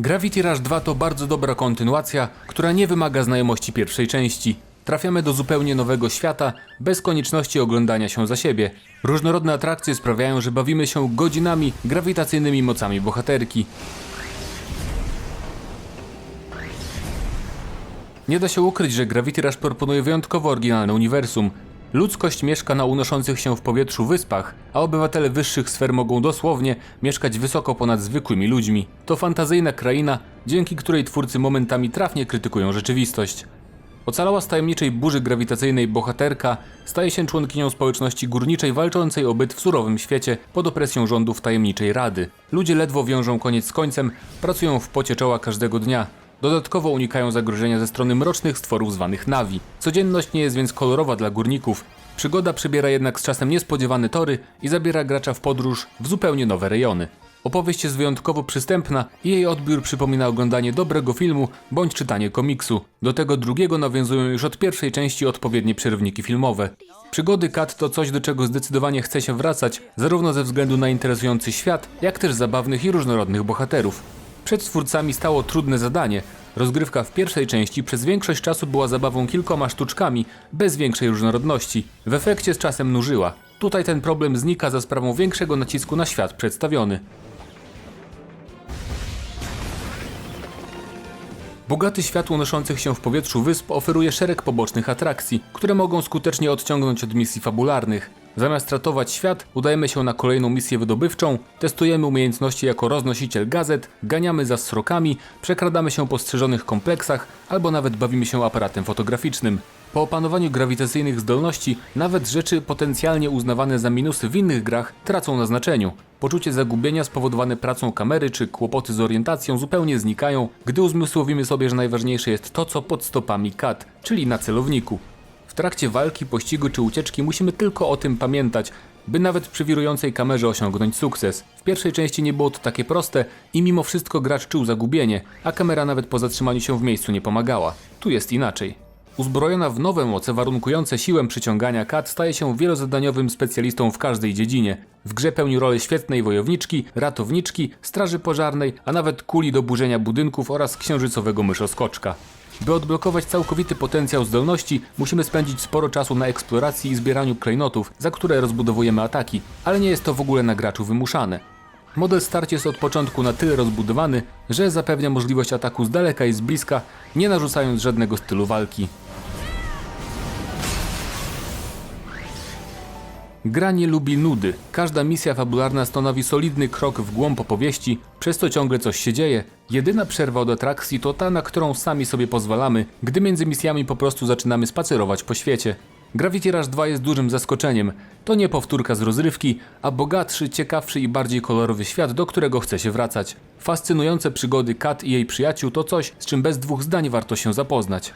Gravity Rush 2 to bardzo dobra kontynuacja, która nie wymaga znajomości pierwszej części. Trafiamy do zupełnie nowego świata, bez konieczności oglądania się za siebie. Różnorodne atrakcje sprawiają, że bawimy się godzinami grawitacyjnymi mocami bohaterki. Nie da się ukryć, że Gravity Rush proponuje wyjątkowo oryginalne uniwersum. Ludzkość mieszka na unoszących się w powietrzu wyspach, a obywatele wyższych sfer mogą dosłownie mieszkać wysoko ponad zwykłymi ludźmi. To fantazyjna kraina, dzięki której twórcy momentami trafnie krytykują rzeczywistość. Ocalała z tajemniczej burzy grawitacyjnej bohaterka staje się członkinią społeczności górniczej walczącej o byt w surowym świecie pod opresją rządów tajemniczej rady. Ludzie ledwo wiążą koniec z końcem, pracują w pocie czoła każdego dnia. Dodatkowo unikają zagrożenia ze strony mrocznych stworów zwanych Navi. Codzienność nie jest więc kolorowa dla górników. Przygoda przybiera jednak z czasem niespodziewane tory i zabiera gracza w podróż w zupełnie nowe rejony. Opowieść jest wyjątkowo przystępna i jej odbiór przypomina oglądanie dobrego filmu bądź czytanie komiksu. Do tego drugiego nawiązują już od pierwszej części odpowiednie przerywniki filmowe. Przygody Kat to coś, do czego zdecydowanie chce się wracać, zarówno ze względu na interesujący świat, jak też zabawnych i różnorodnych bohaterów. Przed twórcami stało trudne zadanie. Rozgrywka w pierwszej części przez większość czasu była zabawą kilkoma sztuczkami, bez większej różnorodności. W efekcie z czasem nużyła. Tutaj ten problem znika za sprawą większego nacisku na świat przedstawiony. Bogaty świat unoszących się w powietrzu wysp oferuje szereg pobocznych atrakcji, które mogą skutecznie odciągnąć od misji fabularnych. Zamiast ratować świat, udajemy się na kolejną misję wydobywczą, testujemy umiejętności jako roznosiciel gazet, ganiamy za srokami, przekradamy się po strzeżonych kompleksach albo nawet bawimy się aparatem fotograficznym. Po opanowaniu grawitacyjnych zdolności, nawet rzeczy potencjalnie uznawane za minusy w innych grach tracą na znaczeniu. Poczucie zagubienia spowodowane pracą kamery czy kłopoty z orientacją zupełnie znikają, gdy uzmysłowimy sobie, że najważniejsze jest to, co pod stopami kat, czyli na celowniku. W trakcie walki, pościgu czy ucieczki musimy tylko o tym pamiętać, by nawet przy wirującej kamerze osiągnąć sukces. W pierwszej części nie było to takie proste i mimo wszystko gracz czuł zagubienie, a kamera nawet po zatrzymaniu się w miejscu nie pomagała. Tu jest inaczej. Uzbrojona w nowe moce warunkujące siłę przyciągania kat staje się wielozadaniowym specjalistą w każdej dziedzinie. W grze pełni rolę świetnej wojowniczki, ratowniczki, straży pożarnej, a nawet kuli do burzenia budynków oraz księżycowego myszoskoczka. By odblokować całkowity potencjał zdolności, musimy spędzić sporo czasu na eksploracji i zbieraniu klejnotów, za które rozbudowujemy ataki, ale nie jest to w ogóle na graczu wymuszane. Model starcie jest od początku na tyle rozbudowany, że zapewnia możliwość ataku z daleka i z bliska, nie narzucając żadnego stylu walki. Gra nie lubi nudy. Każda misja fabularna stanowi solidny krok w głąb opowieści, przez to ciągle coś się dzieje. Jedyna przerwa od atrakcji to ta, na którą sami sobie pozwalamy, gdy między misjami po prostu zaczynamy spacerować po świecie. Gravity Rush 2 jest dużym zaskoczeniem. To nie powtórka z rozrywki, a bogatszy, ciekawszy i bardziej kolorowy świat, do którego chce się wracać. Fascynujące przygody Kat i jej przyjaciół to coś, z czym bez dwóch zdań warto się zapoznać.